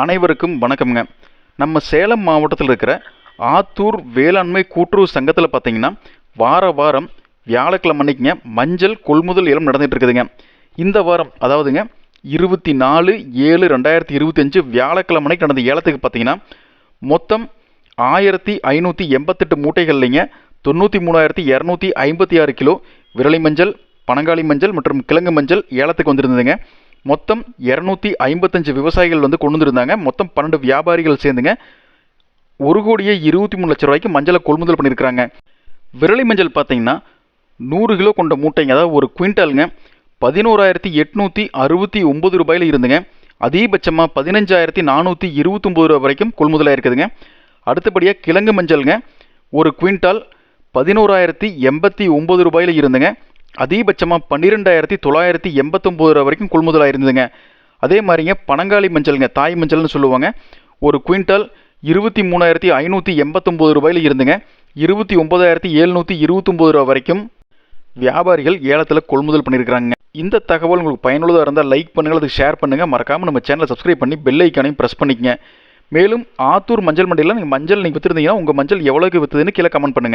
அனைவருக்கும் வணக்கம்ங்க. நம்ம சேலம் மாவட்டத்தில் இருக்கிற ஆத்தூர் வேளாண்மை கூட்டுறவு சங்கத்தில் பார்த்தீங்கன்னா வார வாரம் வியாழக்கிழமை அன்னைக்குங்க மஞ்சள் கொள்முதல் ஏலம் நடந்துகிட்டு இருக்குதுங்க. இந்த வாரம் அதாவதுங்க இருபத்தி நாலு ஏழு ரெண்டாயிரத்தி இருபத்தஞ்சு வியாழக்கிழமை அன்னைக்கு நடந்த ஏலத்துக்கு பார்த்தீங்கன்னா மொத்தம் ஆயிரத்தி ஐநூற்றி எண்பத்தெட்டு மூட்டைகள்லைங்க தொண்ணூற்றி மூணாயிரத்தி இரநூத்தி ஐம்பத்தி ஆறு கிலோ விரலி மஞ்சள் பனங்காளி மஞ்சள் மற்றும் கிழங்கு மஞ்சள் ஏலத்துக்கு வந்திருந்ததுங்க. மொத்தம் இரநூத்தி ஐம்பத்தஞ்சு விவசாயிகள் வந்து கொண்டு வந்திருந்தாங்க. மொத்தம் பன்னெண்டு வியாபாரிகள் சேர்ந்துங்க. ஒரு கோடியே இருபத்தி மூணு லட்ச ரூபாய்க்கு மஞ்சளை கொள்முதல் பண்ணியிருக்கிறாங்க. விரலி மஞ்சள் பார்த்தீங்கன்னா நூறு கிலோ கொண்ட மூட்டைங்க அதாவது ஒரு குவிண்டாலுங்க பதினோராயிரத்தி எட்நூற்றி அறுபத்தி ஒம்பது ரூபாயில் இருந்துங்க. அதிகபட்சமாக பதினஞ்சாயிரத்தி நானூற்றி இருபத்தொம்பது ரூபா வரைக்கும் கொள்முதலாக இருக்குதுங்க அடுத்தபடியாக கிழங்கு மஞ்சள்ங்க ஒரு குவிண்டால் பதினோராயிரத்தி எண்பத்தி ஒம்பது ரூபாயில் இருந்துங்க. அதிகபட்சமாக பன்னிரெண்டாயிரத்தி தொள்ளாயிரத்தி எண்பத்தொம்போது ரூபா வரைக்கும் கொள்முதலாக இருந்ததுங்க அதே மாதிரிங்க பனங்காளி மஞ்சள்ங்க தாய் மஞ்சள்னு சொல்லுவாங்க. ஒரு குவிண்டல் இருபத்தி மூணாயிரத்தி ஐநூற்றி எண்பத்தொம்போது ரூபாயில் இருந்துங்க. இருபத்தி ஒம்பதாயிரத்தி எழுநூற்றி இருபத்தொம்போது ரூபா வரைக்கும் வியாபாரிகள் ஏலத்தில் கொள்முதல் பண்ணியிருக்கிறாங்க இந்த தகவல் உங்களுக்கு பயனுள்ளதாக இருந்தால் லைக் பண்ணுங்கள் அதுக்கு ஷேர் பண்ணுங்கள் மறக்காமல் நம்ம சேனலை சப்ஸ்கிரைப் பண்ணி பெல் ஐக்கானையும் ப்ரெஸ் பண்ணிக்கங்க. மேலும் ஆத்தூர் மஞ்சள் மண்டியில் நீங்கள் மஞ்சள் நீங்கள் விற்றுருந்தீங்கன்னா உங்கள் மஞ்சள் எவ்வளோக்கு விற்றுதுன்னு கீழே கமெண்ட் பண்ணுங்கள்